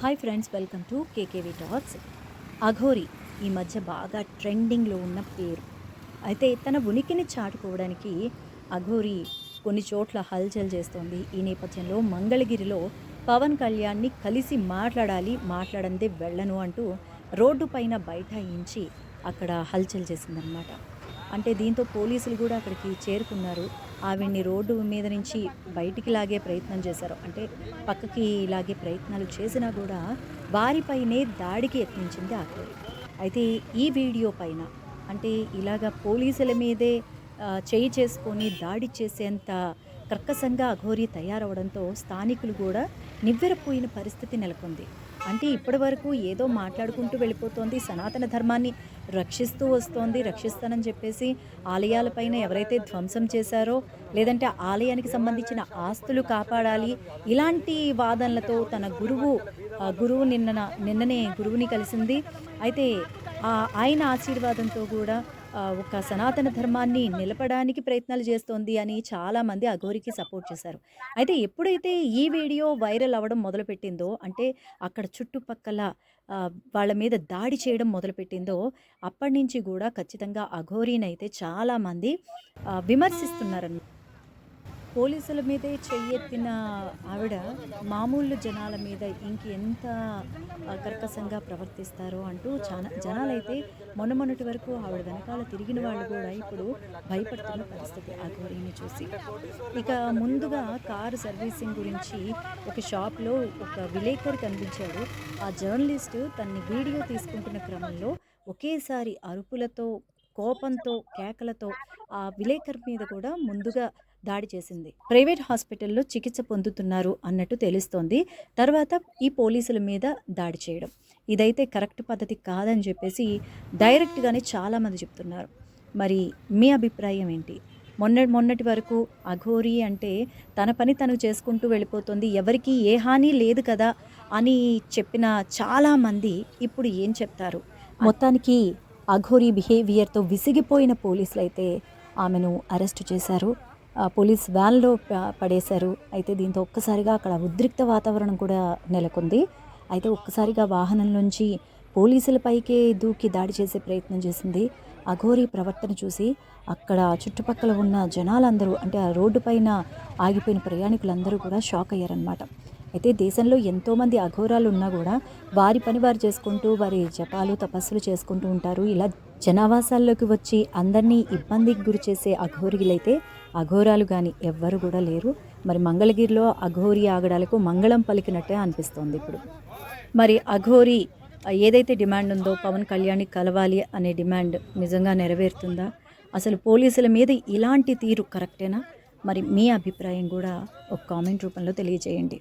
Hi friends welcome to KKV talks Aghori ఈ మధ్య బాగా ట్రెండింగ్లో ఉన్న పేరు. అయితే తన ఉనికిని చాటుకోవడానికి అఘోరి కొన్ని చోట్ల హల్చల్ చేస్తోంది. ఈ నేపథ్యంలో మంగళగిరిలో పవన్ కళ్యాణ్ని కలిసి మాట్లాడాలి మాట్లాడందే వెళ్ళను అంటూ రోడ్డు పైన బైఠాయించి అక్కడ హల్చల్ చేసిందనమాట అంటే దీంతో పోలీసులు కూడా అక్కడికి చేరుకున్నారు. ఆవిడ్ని రోడ్డు మీద నుంచి బయటికి లాగే ప్రయత్నం చేశారు. అంటే పక్కకి లాగే ప్రయత్నాలు చేసినా కూడా వారిపైనే దాడికి యత్నించింది ఆఖరి అయితే ఈ వీడియో పైన అంటే ఇలాగ పోలీసుల మీదే చేయి చేసుకొని దాడి చేసేంత కర్కశంగా అఘోరి తయారవడంతో స్థానికులు కూడా నివ్వెరపోయిన పరిస్థితి నెలకొంది. అంటే ఇప్పటి వరకు ఏదో మాట్లాడుకుంటూ వెళ్ళిపోతోంది సనాతన ధర్మాన్ని రక్షిస్తూ వస్తోంది రక్షిస్తానని చెప్పేసి ఆలయాలపైన ఎవరైతే ధ్వంసం చేశారో లేదంటే ఆలయానికి సంబంధించిన ఆస్తులు కాపాడాలి ఇలాంటి వాదనలతో తన గురువు ఆ గురువు నిన్న నిన్ననే గురువుని కలిసింది. అయితే ఆయన ఆశీర్వాదంతో కూడా ఒక సనాతన ధర్మాన్ని నిలపడానికి ప్రయత్నాలు చేస్తోంది అని చాలామంది అఘోరికి సపోర్ట్ చేశారు. అయితే ఎప్పుడైతే ఈ వీడియో వైరల్ అవ్వడం మొదలుపెట్టిందో అంటే అక్కడ చుట్టుపక్కల వాళ్ళ మీద దాడి చేయడం మొదలుపెట్టిందో అప్పటి నుంచి కూడా ఖచ్చితంగా అఘోరీనైతే చాలామంది విమర్శిస్తున్నారన్నమాట. పోలీసుల మీదే చెయ్యెత్తిన ఆవిడ మామూలు జనాల మీద ఇంకెంత ఎంత కర్కశంగా ప్రవర్తిస్తారో అంటూ చాలా జనాలైతే మొన్న మొన్నటి వరకు ఆవిడ వెనకాల తిరిగిన వాళ్ళు కూడా ఇప్పుడు భయపడుతున్న పరిస్థితి ఆ గౌరీని చూసి. ఇక ముందుగా కారు సర్వీసింగ్ గురించి ఒక షాప్లో ఒక విలేకరి కనిపించాడు. ఆ జర్నలిస్ట్ తన్ని వీడియో తీసుకుంటున్న క్రమంలో ఒకేసారి అరుపులతో కోపంతో కేకలతో ఆ విలేకర్ మీద కూడా ముందుగా దాడి చేసింది. ప్రైవేట్ హాస్పిటల్లో చికిత్స పొందుతున్నారు అన్నట్టు తెలుస్తోంది. తర్వాత ఈ పోలీసుల మీద దాడి చేయడం. ఇదైతే కరెక్ట్ పద్ధతి కాదని చెప్పేసి డైరెక్ట్గానే చాలామంది చెప్తున్నారు. మరి మీ అభిప్రాయం ఏంటి? మొన్న మొన్నటి వరకు అఘోరి అంటే తన పని తను చేసుకుంటూ వెళ్ళిపోతుంది. ఎవరికి ఏ హాని లేదు కదా అని చెప్పిన చాలామంది ఇప్పుడు ఏం చెప్తారు? మొత్తానికి అఘోరి బిహేవియర్తో విసిగిపోయిన పోలీసులు అయితే ఆమెను అరెస్ట్ చేశారు. పోలీస్ వ్యాన్లో పడేశారు. అయితే దీంతో ఒక్కసారిగా అక్కడ ఉద్రిక్త వాతావరణం కూడా నెలకొంది. అయితే ఒక్కసారిగా వాహనం నుంచి పోలీసులపైకే దూకి దాడి చేసే ప్రయత్నం చేసింది. అఘోరి ప్రవర్తన చూసి అక్కడ చుట్టుపక్కల ఉన్న జనాలందరూ అంటే ఆ రోడ్డు పైన ఆగిపోయిన ప్రయాణికులందరూ కూడా షాక్ అయ్యారనమాట అయితే దేశంలో ఎంతోమంది అఘోరాలు ఉన్నా కూడా వారి పని వారు చేసుకుంటూ వారి జపాలు తపస్సులు చేసుకుంటూ ఉంటారు. ఇలా జనావాసాల్లోకి వచ్చి అందరినీ ఇబ్బందికి గురి చేసే అఘోరిలైతే అఘోరాలు కానీ ఎవ్వరు కూడా లేరు. మరి మంగళగిరిలో అఘోరి ఆగడాలకు మంగళం పలికినట్టే అనిపిస్తోంది ఇప్పుడు. మరి అఘోరి ఏదైతే డిమాండ్ ఉందో పవన్ కళ్యాణ్ కలవాలి అనే డిమాండ్ నిజంగా నెరవేరుతుందా? అసలు పోలీసుల మీద ఇలాంటి తీరు కరెక్టేనా? మరి మీ అభిప్రాయం కూడా ఒక కామెంట్ రూపంలో తెలియజేయండి.